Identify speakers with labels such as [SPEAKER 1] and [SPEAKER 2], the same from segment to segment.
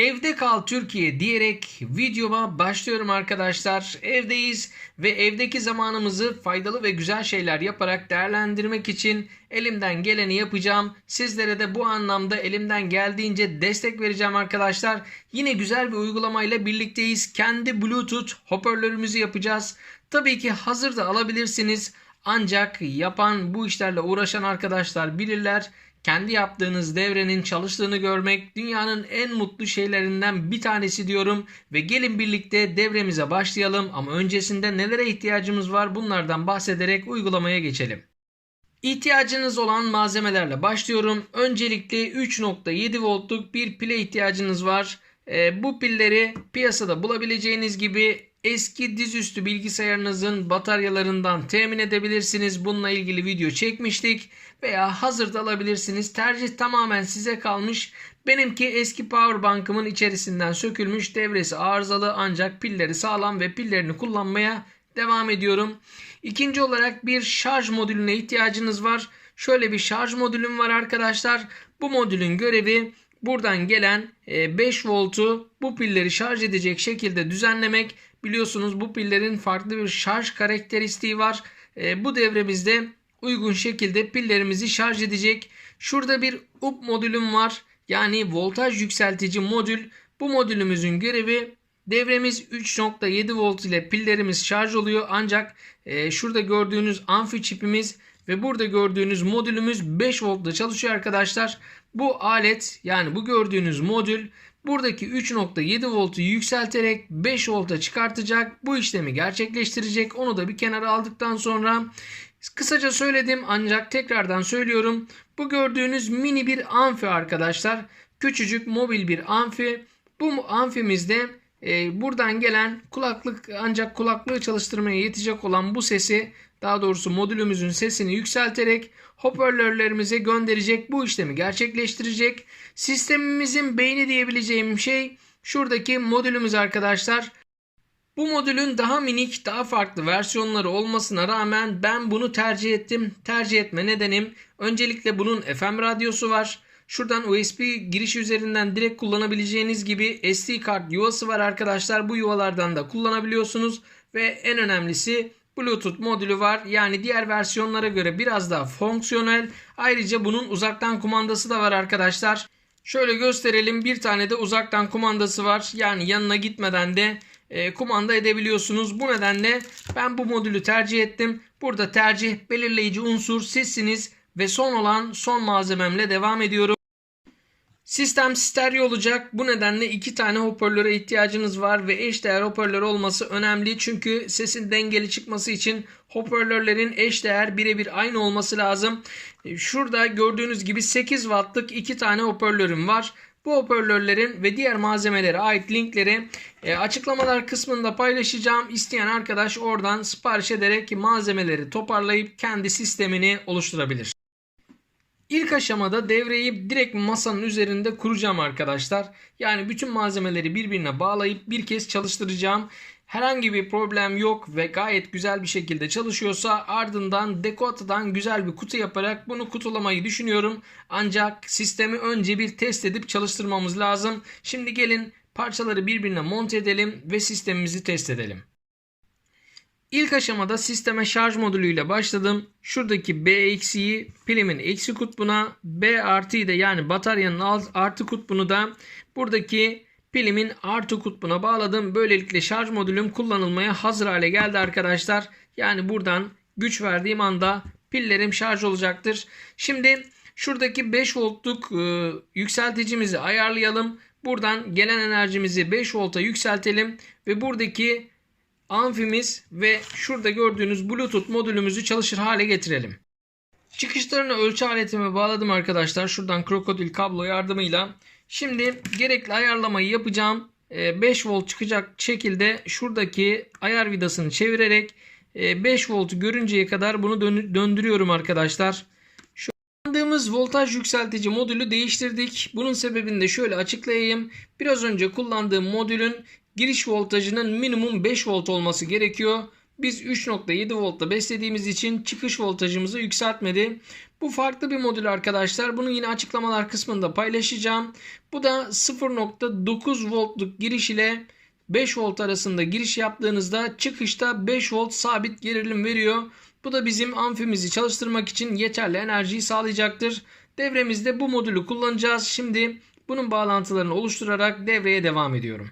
[SPEAKER 1] Evde kal Türkiye diyerek videoma başlıyorum arkadaşlar. Evdeyiz ve evdeki zamanımızı faydalı ve güzel şeyler yaparak değerlendirmek için elimden geleni yapacağım. Sizlere de bu anlamda elimden geldiğince destek vereceğim arkadaşlar. Yine güzel bir uygulamayla birlikteyiz. Kendi Bluetooth hoparlörümüzü yapacağız. Tabii ki hazırda alabilirsiniz. Ancak yapan bu işlerle uğraşan arkadaşlar bilirler. Kendi yaptığınız devrenin çalıştığını görmek dünyanın en mutlu şeylerinden bir tanesi diyorum ve gelin birlikte devremize başlayalım ama öncesinde nelere ihtiyacımız var bunlardan bahsederek uygulamaya geçelim. İhtiyacınız olan malzemelerle başlıyorum. Öncelikle 3.7 voltluk bir pile ihtiyacınız var. Ee, bu pilleri piyasada bulabileceğiniz gibi eski dizüstü bilgisayarınızın bataryalarından temin edebilirsiniz. Bununla ilgili video çekmiştik veya hazırda alabilirsiniz. Tercih tamamen size kalmış. Benimki eski powerbankımın içerisinden sökülmüş devresi arızalı ancak pilleri sağlam ve pillerini kullanmaya devam ediyorum. İkinci olarak bir şarj modülüne ihtiyacınız var. Şöyle bir şarj modülüm var arkadaşlar. Bu modülün görevi buradan gelen 5 voltu bu pilleri şarj edecek şekilde düzenlemek. Biliyorsunuz bu pillerin farklı bir şarj karakteristiği var. E, bu devremizde uygun şekilde pillerimizi şarj edecek. Şurada bir up modülüm var. Yani voltaj yükseltici modül. Bu modülümüzün görevi devremiz 3.7 volt ile pillerimiz şarj oluyor. Ancak e, şurada gördüğünüz amfi çipimiz ve burada gördüğünüz modülümüz 5 voltla çalışıyor arkadaşlar. Bu alet yani bu gördüğünüz modül buradaki 3.7 voltu yükselterek 5 volta çıkartacak. Bu işlemi gerçekleştirecek. Onu da bir kenara aldıktan sonra kısaca söyledim ancak tekrardan söylüyorum. Bu gördüğünüz mini bir amfi arkadaşlar. Küçücük mobil bir amfi. Bu amfimizde e, buradan gelen kulaklık ancak kulaklığı çalıştırmaya yetecek olan bu sesi daha doğrusu modülümüzün sesini yükselterek hoparlörlerimize gönderecek bu işlemi gerçekleştirecek. Sistemimizin beyni diyebileceğim şey şuradaki modülümüz arkadaşlar. Bu modülün daha minik, daha farklı versiyonları olmasına rağmen ben bunu tercih ettim. Tercih etme nedenim öncelikle bunun FM radyosu var. Şuradan USB girişi üzerinden direkt kullanabileceğiniz gibi SD kart yuvası var arkadaşlar. Bu yuvalardan da kullanabiliyorsunuz ve en önemlisi Bluetooth modülü var. Yani diğer versiyonlara göre biraz daha fonksiyonel. Ayrıca bunun uzaktan kumandası da var arkadaşlar. Şöyle gösterelim. Bir tane de uzaktan kumandası var. Yani yanına gitmeden de e, kumanda edebiliyorsunuz. Bu nedenle ben bu modülü tercih ettim. Burada tercih belirleyici unsur sizsiniz ve son olan son malzememle devam ediyorum. Sistem stereo olacak. Bu nedenle iki tane hoparlöre ihtiyacınız var ve eşdeğer hoparlör olması önemli. Çünkü sesin dengeli çıkması için hoparlörlerin eşdeğer birebir aynı olması lazım. E, şurada gördüğünüz gibi 8 wattlık iki tane hoparlörüm var. Bu hoparlörlerin ve diğer malzemelere ait linkleri e, açıklamalar kısmında paylaşacağım. İsteyen arkadaş oradan sipariş ederek malzemeleri toparlayıp kendi sistemini oluşturabilir. İlk aşamada devreyi direkt masanın üzerinde kuracağım arkadaşlar. Yani bütün malzemeleri birbirine bağlayıp bir kez çalıştıracağım. Herhangi bir problem yok ve gayet güzel bir şekilde çalışıyorsa ardından Decoata'dan güzel bir kutu yaparak bunu kutulamayı düşünüyorum. Ancak sistemi önce bir test edip çalıştırmamız lazım. Şimdi gelin parçaları birbirine monte edelim ve sistemimizi test edelim. İlk aşamada sisteme şarj modülüyle başladım. Şuradaki B eksiği pilimin eksi kutbuna, B artıyı da yani bataryanın alt, artı kutbunu da buradaki pilimin artı kutbuna bağladım. Böylelikle şarj modülüm kullanılmaya hazır hale geldi arkadaşlar. Yani buradan güç verdiğim anda pillerim şarj olacaktır. Şimdi şuradaki 5 voltluk e, yükselticimizi ayarlayalım. Buradan gelen enerjimizi 5 volta yükseltelim ve buradaki amfimiz ve şurada gördüğünüz Bluetooth modülümüzü çalışır hale getirelim. Çıkışlarını ölçü aletime bağladım arkadaşlar. Şuradan krokodil kablo yardımıyla. Şimdi gerekli ayarlamayı yapacağım. 5 volt çıkacak şekilde şuradaki ayar vidasını çevirerek 5 voltu görünceye kadar bunu döndürüyorum arkadaşlar. Şu kullandığımız voltaj yükseltici modülü değiştirdik. Bunun sebebini de şöyle açıklayayım. Biraz önce kullandığım modülün giriş voltajının minimum 5 volt olması gerekiyor. Biz 3.7 voltta beslediğimiz için çıkış voltajımızı yükseltmedi. Bu farklı bir modül arkadaşlar. Bunu yine açıklamalar kısmında paylaşacağım. Bu da 0.9 voltluk giriş ile 5 volt arasında giriş yaptığınızda çıkışta 5 volt sabit gerilim veriyor. Bu da bizim amfimizi çalıştırmak için yeterli enerjiyi sağlayacaktır. Devremizde bu modülü kullanacağız. Şimdi bunun bağlantılarını oluşturarak devreye devam ediyorum.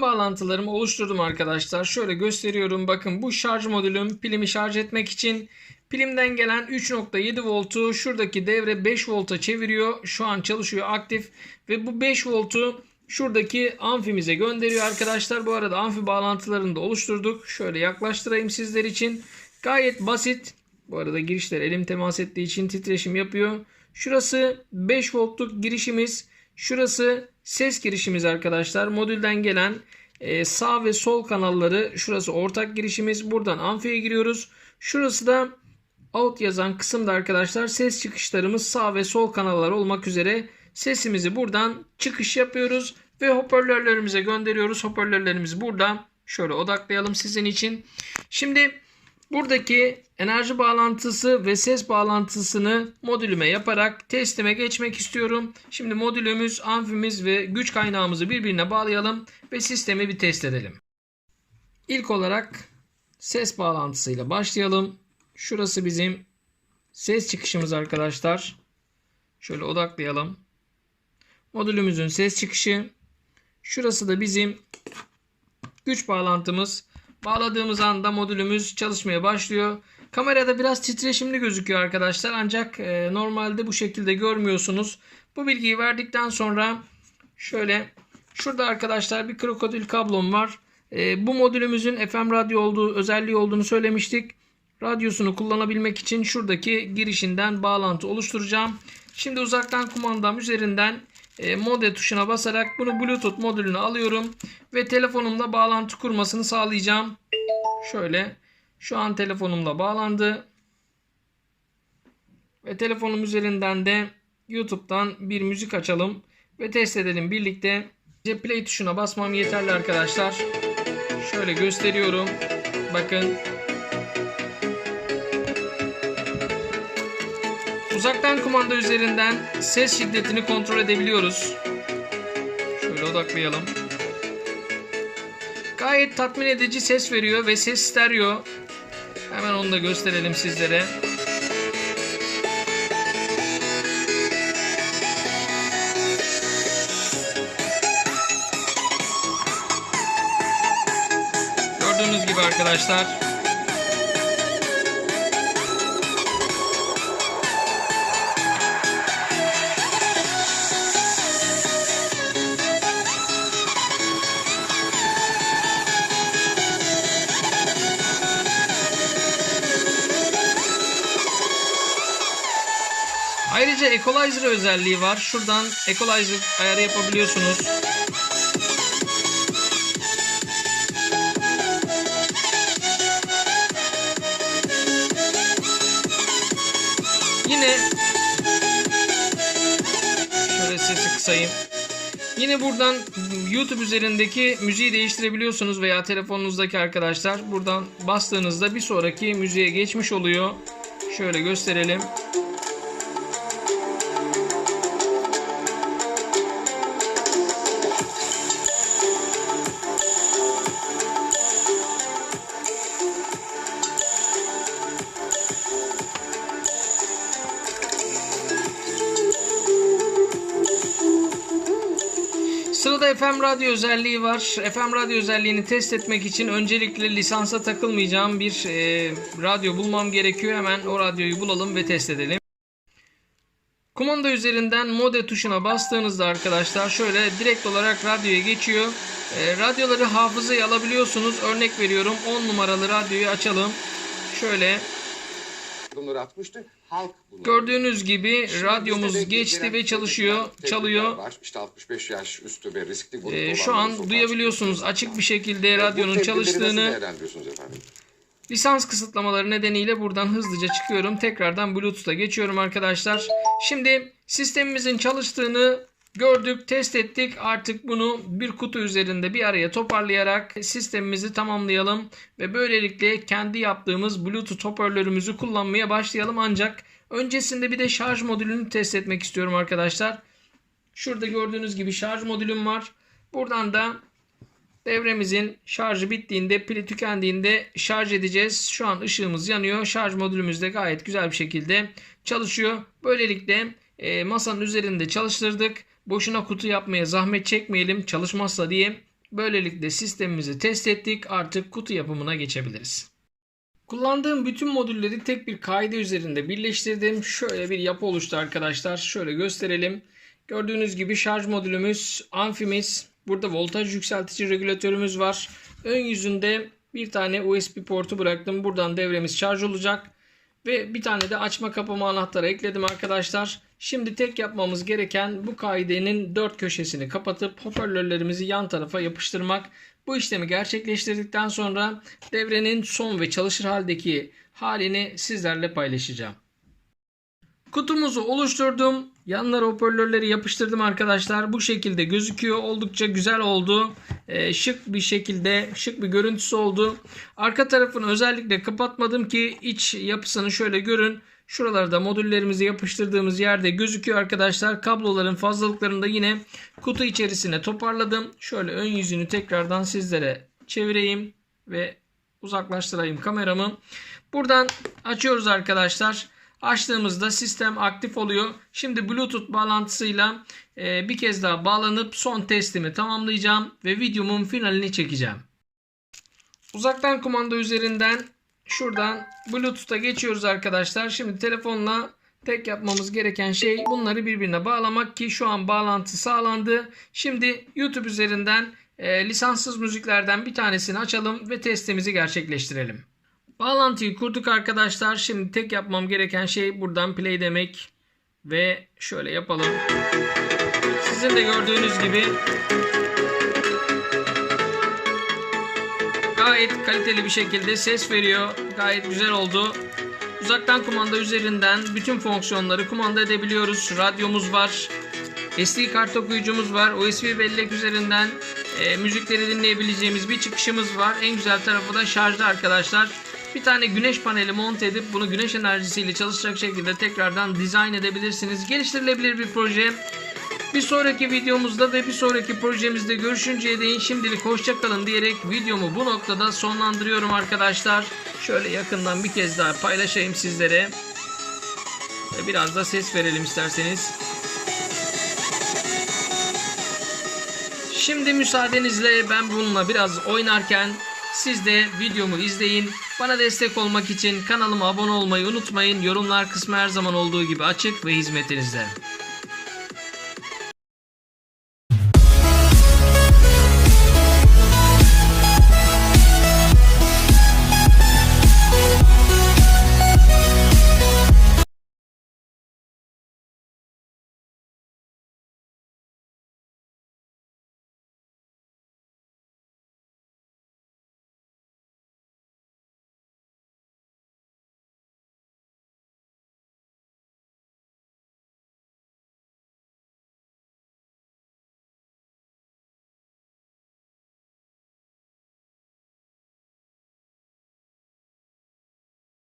[SPEAKER 1] Bağlantılarımı oluşturdum arkadaşlar. Şöyle gösteriyorum. Bakın bu şarj modülüm pilimi şarj etmek için pilimden gelen 3.7 voltu şuradaki devre 5 volta çeviriyor. Şu an çalışıyor aktif ve bu 5 voltu şuradaki amfimize gönderiyor arkadaşlar. Bu arada amfi bağlantılarını da oluşturduk. Şöyle yaklaştırayım sizler için. Gayet basit. Bu arada girişler elim temas ettiği için titreşim yapıyor. Şurası 5 voltluk girişimiz. Şurası ses girişimiz arkadaşlar. Modülden gelen e, sağ ve sol kanalları şurası ortak girişimiz. Buradan amfiye giriyoruz. Şurası da out yazan kısımda arkadaşlar ses çıkışlarımız sağ ve sol kanallar olmak üzere sesimizi buradan çıkış yapıyoruz ve hoparlörlerimize gönderiyoruz. Hoparlörlerimizi burada şöyle odaklayalım sizin için. Şimdi buradaki enerji bağlantısı ve ses bağlantısını modülüme yaparak testime geçmek istiyorum. Şimdi modülümüz, amfimiz ve güç kaynağımızı birbirine bağlayalım ve sistemi bir test edelim. İlk olarak ses bağlantısıyla başlayalım. Şurası bizim ses çıkışımız arkadaşlar. Şöyle odaklayalım. Modülümüzün ses çıkışı. Şurası da bizim güç bağlantımız. Bağladığımız anda modülümüz çalışmaya başlıyor. Kamerada biraz titreşimli gözüküyor arkadaşlar. Ancak e, normalde bu şekilde görmüyorsunuz. Bu bilgiyi verdikten sonra şöyle şurada arkadaşlar bir krokodil kablom var. E, bu modülümüzün FM radyo olduğu özelliği olduğunu söylemiştik. Radyosunu kullanabilmek için şuradaki girişinden bağlantı oluşturacağım. Şimdi uzaktan kumandam üzerinden e, mode tuşuna basarak bunu Bluetooth modülüne alıyorum ve telefonumla bağlantı kurmasını sağlayacağım. Şöyle şu an telefonumla bağlandı. Ve telefonum üzerinden de YouTube'dan bir müzik açalım ve test edelim birlikte. Play tuşuna basmam yeterli arkadaşlar. Şöyle gösteriyorum. Bakın. Uzaktan kumanda üzerinden ses şiddetini kontrol edebiliyoruz. Şöyle odaklayalım. Gayet tatmin edici ses veriyor ve ses stereo. Hemen onu da gösterelim sizlere. Gördüğünüz gibi arkadaşlar. Equalizer özelliği var. Şuradan equalizer ayarı yapabiliyorsunuz. Yine şöyle sesi kısayım. Yine buradan YouTube üzerindeki müziği değiştirebiliyorsunuz veya telefonunuzdaki arkadaşlar buradan bastığınızda bir sonraki müziğe geçmiş oluyor. Şöyle gösterelim. Sırada FM radyo özelliği var. FM radyo özelliğini test etmek için öncelikle lisansa takılmayacağım bir e, radyo bulmam gerekiyor. Hemen o radyoyu bulalım ve test edelim. Kumanda üzerinden mode tuşuna bastığınızda arkadaşlar şöyle direkt olarak radyoya geçiyor. E, radyoları hafızaya alabiliyorsunuz. Örnek veriyorum 10 numaralı radyoyu açalım. Şöyle
[SPEAKER 2] bunları atmıştı. Halk bunları.
[SPEAKER 1] gördüğünüz gibi
[SPEAKER 2] Şimdi
[SPEAKER 1] radyomuz geçti ve çalışıyor, çalıyor.
[SPEAKER 2] Var. İşte 65 yaş üstü ve riskli grupta
[SPEAKER 1] Ee, şu an duyabiliyorsunuz açık bir şekilde radyonun çalıştığını. Lisans kısıtlamaları nedeniyle buradan hızlıca çıkıyorum. Tekrardan Bluetooth'a geçiyorum arkadaşlar. Şimdi sistemimizin çalıştığını Gördük, test ettik. Artık bunu bir kutu üzerinde bir araya toparlayarak sistemimizi tamamlayalım ve böylelikle kendi yaptığımız Bluetooth hoparlörümüzü kullanmaya başlayalım. Ancak öncesinde bir de şarj modülünü test etmek istiyorum arkadaşlar. Şurada gördüğünüz gibi şarj modülüm var. Buradan da devremizin şarjı bittiğinde, pili tükendiğinde şarj edeceğiz. Şu an ışığımız yanıyor. Şarj modülümüz de gayet güzel bir şekilde çalışıyor. Böylelikle e, masanın üzerinde çalıştırdık. Boşuna kutu yapmaya zahmet çekmeyelim çalışmazsa diye. Böylelikle sistemimizi test ettik. Artık kutu yapımına geçebiliriz. Kullandığım bütün modülleri tek bir kaide üzerinde birleştirdim. Şöyle bir yapı oluştu arkadaşlar. Şöyle gösterelim. Gördüğünüz gibi şarj modülümüz, amfimiz, burada voltaj yükseltici regülatörümüz var. Ön yüzünde bir tane USB portu bıraktım. Buradan devremiz şarj olacak. Ve bir tane de açma kapama anahtarı ekledim arkadaşlar. Şimdi tek yapmamız gereken bu kaidenin dört köşesini kapatıp hoparlörlerimizi yan tarafa yapıştırmak. Bu işlemi gerçekleştirdikten sonra devrenin son ve çalışır haldeki halini sizlerle paylaşacağım. Kutumuzu oluşturdum. Yanlara hoparlörleri yapıştırdım arkadaşlar. Bu şekilde gözüküyor. Oldukça güzel oldu. Ee, şık bir şekilde, şık bir görüntüsü oldu. Arka tarafını özellikle kapatmadım ki iç yapısını şöyle görün. Şuralarda modüllerimizi yapıştırdığımız yerde gözüküyor arkadaşlar. Kabloların fazlalıklarını da yine kutu içerisine toparladım. Şöyle ön yüzünü tekrardan sizlere çevireyim ve uzaklaştırayım kameramı. Buradan açıyoruz arkadaşlar. Açtığımızda sistem aktif oluyor. Şimdi Bluetooth bağlantısıyla e, bir kez daha bağlanıp son testimi tamamlayacağım ve videomun finalini çekeceğim. Uzaktan kumanda üzerinden şuradan Bluetooth'a geçiyoruz arkadaşlar. Şimdi telefonla tek yapmamız gereken şey bunları birbirine bağlamak ki şu an bağlantı sağlandı. Şimdi YouTube üzerinden e, lisanssız müziklerden bir tanesini açalım ve testimizi gerçekleştirelim. Bağlantıyı kurduk arkadaşlar. Şimdi tek yapmam gereken şey buradan play demek ve şöyle yapalım. Sizin de gördüğünüz gibi gayet kaliteli bir şekilde ses veriyor. Gayet güzel oldu. Uzaktan kumanda üzerinden bütün fonksiyonları kumanda edebiliyoruz. Radyomuz var. SD kart okuyucumuz var. USB bellek üzerinden e, müzikleri dinleyebileceğimiz bir çıkışımız var. En güzel tarafı da şarjda arkadaşlar. Bir tane güneş paneli monte edip bunu güneş enerjisiyle çalışacak şekilde tekrardan dizayn edebilirsiniz. Geliştirilebilir bir proje. Bir sonraki videomuzda ve bir sonraki projemizde görüşünceye değin şimdilik hoşçakalın diyerek videomu bu noktada sonlandırıyorum arkadaşlar. Şöyle yakından bir kez daha paylaşayım sizlere. Ve biraz da ses verelim isterseniz. Şimdi müsaadenizle ben bununla biraz oynarken siz de videomu izleyin. Bana destek olmak için kanalıma abone olmayı unutmayın. Yorumlar kısmı her zaman olduğu gibi açık ve hizmetinizde.